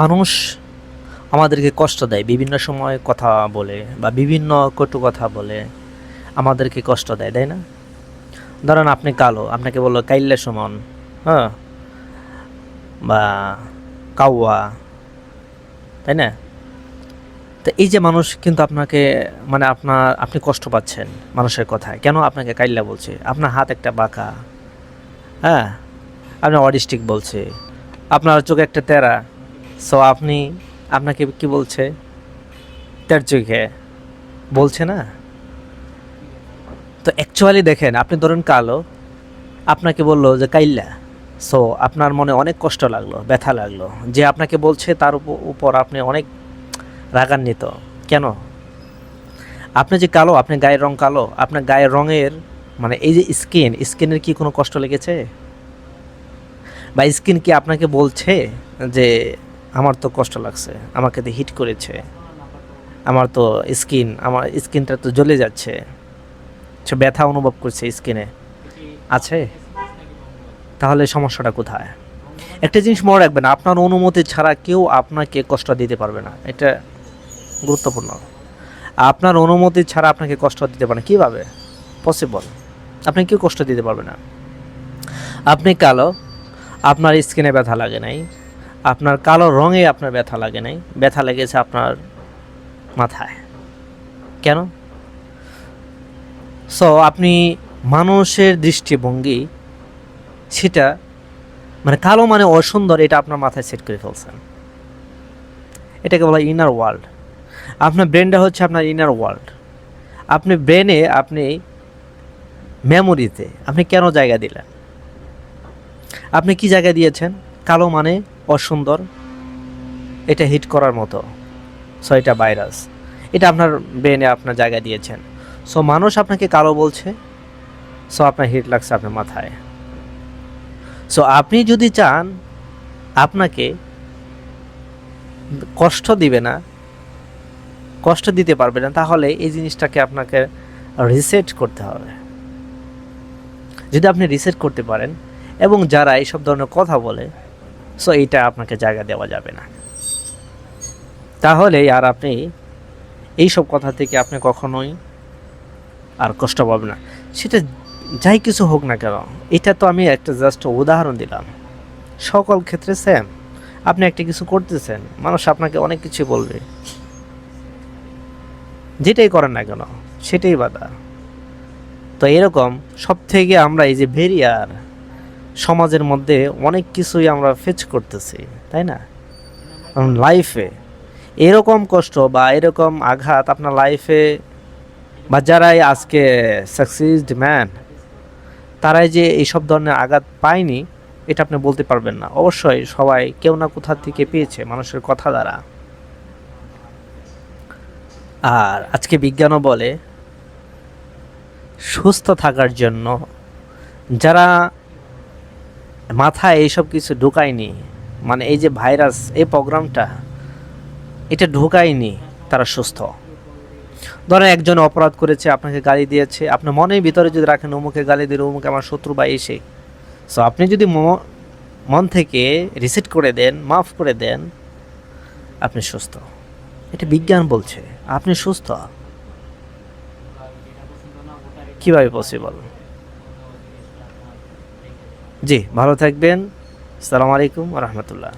মানুষ আমাদেরকে কষ্ট দেয়, বিভিন্ন সময় কথা বলে বা বিভিন্ন কটু কথা বলে আমাদেরকে কষ্ট দেয়, তাই না? ধরেন আপনি কালো, আপনাকে বলল কাইল্লা সমান হ্যাঁ? বা কাউয়া তাই না? তো এই যে মানুষ কিন্তু আপনাকে মানে আপনার, আপনি কষ্ট পাচ্ছেন মানুষের কথায়। কেন আপনাকে কাইল্লা বলছে? আপনার হাত একটা বাঁকা হ্যাঁ? আপনার অডিস্টিক বলছে। আপনার চোখে একটা তেরা সো আপনি আপনাকে কি বলছে? তের চোখে বলছে না? তো অ্যাকচুয়ালি দেখেন, আপনি ধরুন কালো, আপনাকে বলল যে, কাইল্লা। সো আপনার মনে অনেক কষ্ট লাগল, ব্যথা লাগল। যে আপনাকে বলছে, তার উপ- উপর আপনি অনেক রাগান্বিত। কেন? আপনি যে কালো, আপনি গায়ের রং কালো, আপনার গায়ের রঙের মানে এই যে স্কিন স্কিনের কি কোনো কষ্ট লেগেছে? বা স্কিন কি আপনাকে বলছে যে আমার তো কষ্ট লাগছে, আমাকে তো হিট করেছে। আমার তো স্কিন আমার স্কিনটা তো জ্বলে যাচ্ছে। ব্যথা অনুভব করছে স্কিনে আছে? তাহলে সমস্যাটা কোথায়? একটা জিনিস মনে রাখবেন, আপনার অনুমতি ছাড়া কেউ আপনাকে কষ্ট দিতে পারবে না। এটা গুরুত্বপূর্ণ। আপনার অনুমতি ছাড়া আপনাকে কষ্ট দিতে পারে না। কীভাবে? পসিবল আপনি কেউ কষ্ট দিতে পারবে না। আপনি কালো, আপনার স্কিনে ব্যথা লাগে নাই। আপনার কালো রঙে আপনার ব্যথা লাগে নাই। ব্যথা লেগেছে আপনার মাথায়। কেন? সো আপনি মানুষের দৃষ্টিভঙ্গি, সেটা মানে কালো মানে অসুন্দর, এটা আপনার মাথায় সেট করে ফেলছেন। এটাকে বলা ইনার ওয়ার্ল্ড আপনার ব্রেনটা হচ্ছে আপনার ইনার ওয়ার্ল্ড আপনি ব্রেনে আপনি মেমোরিতে আপনি কেন জায়গা দিলেন? আপনি কি জায়গা দিয়েছেন? কালো মানে অসুন্দর, এটা হিট করার মতো সো এটা ভাইরাস। এটা আপনার ব্রেনে আপনার জায়গা দিয়েছেন। সো মানুষ আপনাকে কালো বলছে সো আপনার হিট লাগছে আপনার মাথায়। সো আপনি যদি চান, আপনাকে কষ্ট দিবে না, কষ্ট দিতে পারবে না, তাহলে এই জিনিসটাকে আপনাকে রিসেট করতে হবে। যদি আপনি রিসেট করতে পারেন, এবং যারা এইসব ধরনের কথা বলে সো এইটা আপনাকে জায়গা দেওয়া যাবে না। তাহলে আর আপনি এইসব কথা থেকে আপনি কখনোই আর কষ্ট পাবেন না। সেটা যাই কিছু হোক না কেন, এটা তো আমি একটা জাস্ট উদাহরণ দিলাম। সকল ক্ষেত্রে সেম আপনি একটা কিছু করতেছেন, মানুষ আপনাকে অনেক কিছু বলবে। যেটাই করেন না কেন, সেটাই বাধা। তো এরকম সব থেকে আমরা এই যে ভেরিয়ার সমাজের মধ্যে অনেক কিছুই আমরা ফেচ করতেছি, তাই না? লাইফে এরকম কষ্ট বা এরকম আঘাত আপনার লাইফে বা যারাই আজকে সাকসিসড ম্যান তারাই যে এইসব ধরনের আঘাত পায়নি, এটা আপনি বলতে পারবেন না। অবশ্যই সবাই কেউ না কোথা থেকে পেয়েছে মানুষের কথা দ্বারা। আর আজকে বিজ্ঞানও বলে, সুস্থ থাকার জন্য যারা মাথায় এইসব কিছু ঢুকায়নি। মানে এই যে ভাইরাস, এই প্রোগ্রামটা, এটা ঢুকায়নি তারা সুস্থ। ধরেন একজন অপরাধ করেছে, আপনাকে গালি দিয়েছে, আপনার মনের ভিতরে যদি রাখেন অমুকে গালি দিল অমুকে আমার শত্রু বা এসে সো আপনি যদি মন থেকে রিসেট করে দেন মাফ করে দেন, আপনি সুস্থ। এটা বিজ্ঞান বলছে, আপনি সুস্থ? কীভাবে পসিবল জি ভালো থাকবেন। আসসালামু আলাইকুম রহমতুল্লাহ।